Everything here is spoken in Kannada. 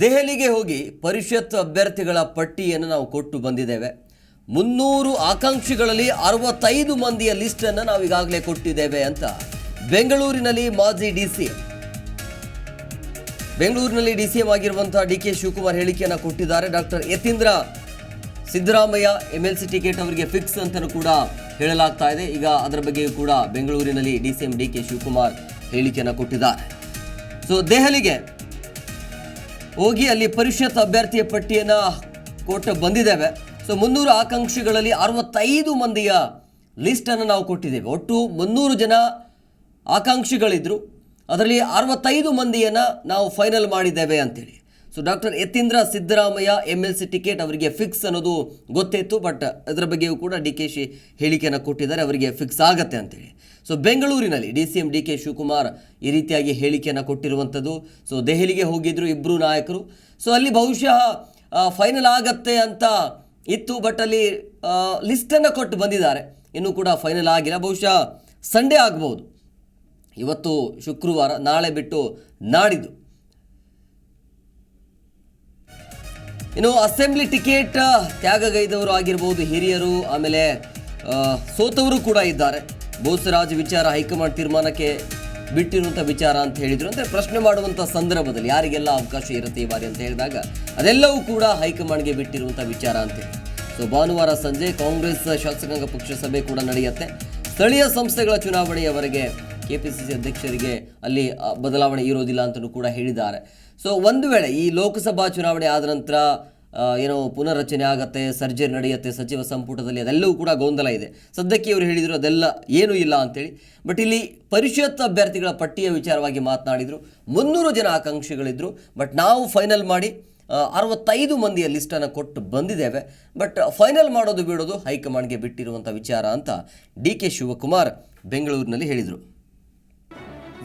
ದೆಹಲಿಗೆ ಹೋಗಿ ಪರಿಷತ್ ಅಭ್ಯರ್ಥಿಗಳ ಪಟ್ಟಿಯನ್ನು ನಾವು ಕೊಟ್ಟು ಬಂದಿದ್ದೇವೆ. ಮುನ್ನೂರು ಆಕಾಂಕ್ಷಿಗಳಲ್ಲಿ ಅರವತ್ತೈದು ಮಂದಿಯ ಲಿಸ್ಟನ್ನು ನಾವು ಈಗಾಗಲೇ ಕೊಟ್ಟಿದ್ದೇವೆ ಅಂತ ಬೆಂಗಳೂರಿನಲ್ಲಿ ಮಾಜಿ ಡಿ ಸಿ, ಬೆಂಗಳೂರಿನಲ್ಲಿ ಡಿ ಸಿ ಎಂ ಆಗಿರುವಂತಹ ಡಿ ಕೆ ಶಿವಕುಮಾರ್ ಹೇಳಿಕೆಯನ್ನು ಕೊಟ್ಟಿದ್ದಾರೆ. Doctor Yatindra Siddaramaiah M L C ticket ಅವರಿಗೆ ಫಿಕ್ಸ್ ಅಂತಲೂ ಕೂಡ ಹೇಳಲಾಗ್ತಾ ಇದೆ. ಈಗ ಅದರ ಬಗ್ಗೆಯೂ ಕೂಡ ಬೆಂಗಳೂರಿನಲ್ಲಿ D C M D K Shivakumar ಹೇಳಿಕೆಯನ್ನು ಕೊಟ್ಟಿದ್ದಾರೆ. ಸೊ, ದೆಹಲಿಗೆ ಹೋಗಿ ಅಲ್ಲಿ ಪರಿಷತ್ ಅಭ್ಯರ್ಥಿಯ ಪಟ್ಟಿಯನ್ನು ಕೊಟ್ಟು ಬಂದಿದ್ದೇವೆ. ಸೊ ಮುನ್ನೂರು ಆಕಾಂಕ್ಷಿಗಳಲ್ಲಿ ಅರವತ್ತೈದು ಮಂದಿಯ ಲಿಸ್ಟನ್ನು ನಾವು ಕೊಟ್ಟಿದ್ದೇವೆ. ಒಟ್ಟು ಮುನ್ನೂರು ಜನ ಆಕಾಂಕ್ಷಿಗಳಿದ್ರು. ಅದರಲ್ಲಿ ಅರವತ್ತೈದು ಮಂದಿಯನ್ನು ನಾವು ಫೈನಲ್ ಮಾಡಿದ್ದೇವೆ ಅಂತೇಳಿ. So doctor Yatindra Siddaramaiah M L C ticket ಅವರಿಗೆ ಫಿಕ್ಸ್ ಅನ್ನೋದು ಗೊತ್ತಿತ್ತು ಬಟ್ ಅದರ ಬಗ್ಗೆಯೂ ಕೂಡ ಡಿ ಕೆ ಶಿ ಹೇಳಿಕೆಯನ್ನು ಕೊಟ್ಟಿದ್ದಾರೆ, ಅವರಿಗೆ ಫಿಕ್ಸ್ ಆಗತ್ತೆ ಅಂತೇಳಿ. ಸೊ ಬೆಂಗಳೂರಿನಲ್ಲಿ D C M D K Shivakumar ಈ ರೀತಿಯಾಗಿ ಹೇಳಿಕೆಯನ್ನು ಕೊಟ್ಟಿರುವಂಥದ್ದು. ಸೊ ದೆಹಲಿಗೆ ಹೋಗಿದ್ರು ಇಬ್ಬರು ನಾಯಕರು. ಸೊ ಅಲ್ಲಿ ಬಹುಶಃ ಫೈನಲ್ ಆಗತ್ತೆ ಅಂತ ಇತ್ತು ಬಟ್ ಅಲ್ಲಿ ಲಿಸ್ಟನ್ನು ಕೊಟ್ಟು ಬಂದಿದ್ದಾರೆ. ಇನ್ನೂ ಕೂಡ ಫೈನಲ್ ಆಗಿಲ್ಲ. ಬಹುಶಃ ಸಂಡೇ ಆಗ್ಬೋದು. ಇವತ್ತು ಶುಕ್ರವಾರ, ನಾಳೆ ಬಿಟ್ಟು ನಾಡಿದ್ದು. ಇನ್ನು ಅಸೆಂಬ್ಲಿ ಟಿಕೆಟ್ ತ್ಯಾಗಗೈದವರು ಆಗಿರ್ಬೋದು ಹಿರಿಯರು, ಆಮೇಲೆ ಸೋತವರು ಕೂಡ ಇದ್ದಾರೆ. ಬೋಸರಾಜ್ ವಿಚಾರ ಹೈಕಮಾಂಡ್ ತೀರ್ಮಾನಕ್ಕೆ ಬಿಟ್ಟಿರುವಂಥ ವಿಚಾರ ಅಂತ ಹೇಳಿದರು. ಅಂದರೆ ಪ್ರಶ್ನೆ ಮಾಡುವಂಥ ಸಂದರ್ಭದಲ್ಲಿ ಯಾರಿಗೆಲ್ಲ ಅವಕಾಶ ಇರುತ್ತೆ ಈ ಬಾರಿ ಅಂತ ಹೇಳಿದಾಗ ಅದೆಲ್ಲವೂ ಕೂಡ ಹೈಕಮಾಂಡ್ಗೆ ಬಿಟ್ಟಿರುವಂಥ ವಿಚಾರ ಅಂತ ಸೊ ಭಾನುವಾರ ಸಂಜೆ ಕಾಂಗ್ರೆಸ್ ಶಾಸಕಾಂಗ ಪಕ್ಷ ಸಭೆ ಕೂಡ ನಡೆಯುತ್ತೆ. ಸ್ಥಳೀಯ ಸಂಸ್ಥೆಗಳ ಚುನಾವಣೆಯವರೆಗೆ ಕೆಪಿಸಿಸಿ ಅಧ್ಯಕ್ಷರಿಗೆ ಅಲ್ಲಿ ಬದಲಾವಣೆ ಇರೋದಿಲ್ಲ ಅಂತಲೂ ಕೂಡ ಹೇಳಿದ್ದಾರೆ. ಸೊ ಒಂದು ವೇಳೆ ಈ ಲೋಕಸಭಾ ಚುನಾವಣೆ ಆದ ನಂತರ ಏನೋ ಪುನರ್ರಚನೆ ಆಗತ್ತೆ, ಸರ್ಜರಿ ನಡೆಯುತ್ತೆ, ಸಚಿವ ಸಂಪುಟದಲ್ಲಿ ಅದೆಲ್ಲವೂ ಕೂಡ ಗೊಂದಲ ಇದೆ. ಸದ್ಯಕ್ಕೆ ಇವರು ಹೇಳಿದರು ಅದೆಲ್ಲ ಏನೂ ಇಲ್ಲ ಅಂತೇಳಿ. ಬಟ್ ಇಲ್ಲಿ ಪರಿಷತ್ ಅಭ್ಯರ್ಥಿಗಳ ಪಟ್ಟಿಯ ವಿಚಾರವಾಗಿ ಮಾತನಾಡಿದರು. ಮುನ್ನೂರು ಜನ ಆಕಾಂಕ್ಷಿಗಳಿದ್ದರು ಬಟ್ ನಾವು ಫೈನಲ್ ಮಾಡಿ ಅರವತ್ತೈದು ಮಂದಿಯ ಲಿಸ್ಟನ್ನು ಕೊಟ್ಟು ಬಂದಿದ್ದೇವೆ. ಬಟ್ ಫೈನಲ್ ಮಾಡೋದು ಬಿಡೋದು ಹೈಕಮಾಂಡ್ಗೆ ಬಿಟ್ಟಿರುವಂಥ ವಿಚಾರ ಅಂತ ಡಿ ಕೆ ಶಿವಕುಮಾರ್ ಬೆಂಗಳೂರಿನಲ್ಲಿ ಹೇಳಿದರು.